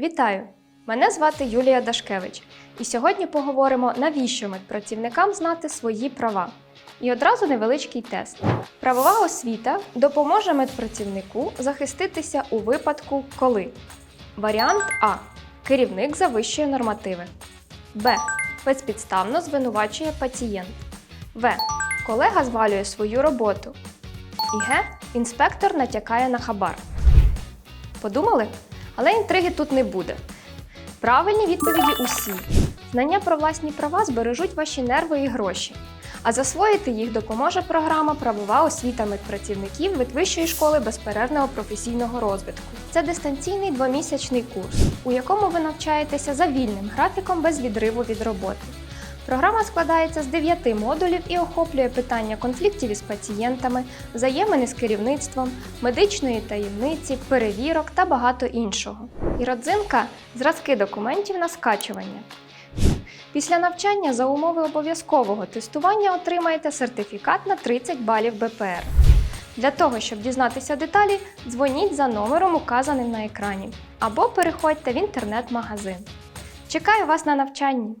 Вітаю! Мене звати Юлія Дашкевич, і сьогодні поговоримо, навіщо медпрацівникам знати свої права. І одразу невеличкий тест. Правова освіта допоможе медпрацівнику захиститися у випадку, коли варіант А. Керівник завищує нормативи. Б. Безпідставно звинувачує пацієнт. В. Колега звалює свою роботу. І Г. Інспектор натякає на хабар. Подумали? Але інтриги тут не буде. Правильні відповіді усі. Знання про власні права збережуть ваші нерви і гроші. А засвоїти їх допоможе програма Правова освіта медпрацівників від школи безперервного професійного розвитку. Це дистанційний двомісячний курс, у якому ви навчаєтеся за вільним графіком без відриву від роботи. Програма складається з 9 модулів і охоплює питання конфліктів із пацієнтами, взаємини з керівництвом, медичної таємниці, перевірок та багато іншого. І родзинка зразки документів на скачування. Після навчання за умови обов'язкового тестування отримаєте сертифікат на 30 балів БПР. Для того, щоб дізнатися деталі, дзвоніть за номером, указаним на екрані, або переходьте в інтернет-магазин. Чекаю вас на навчанні!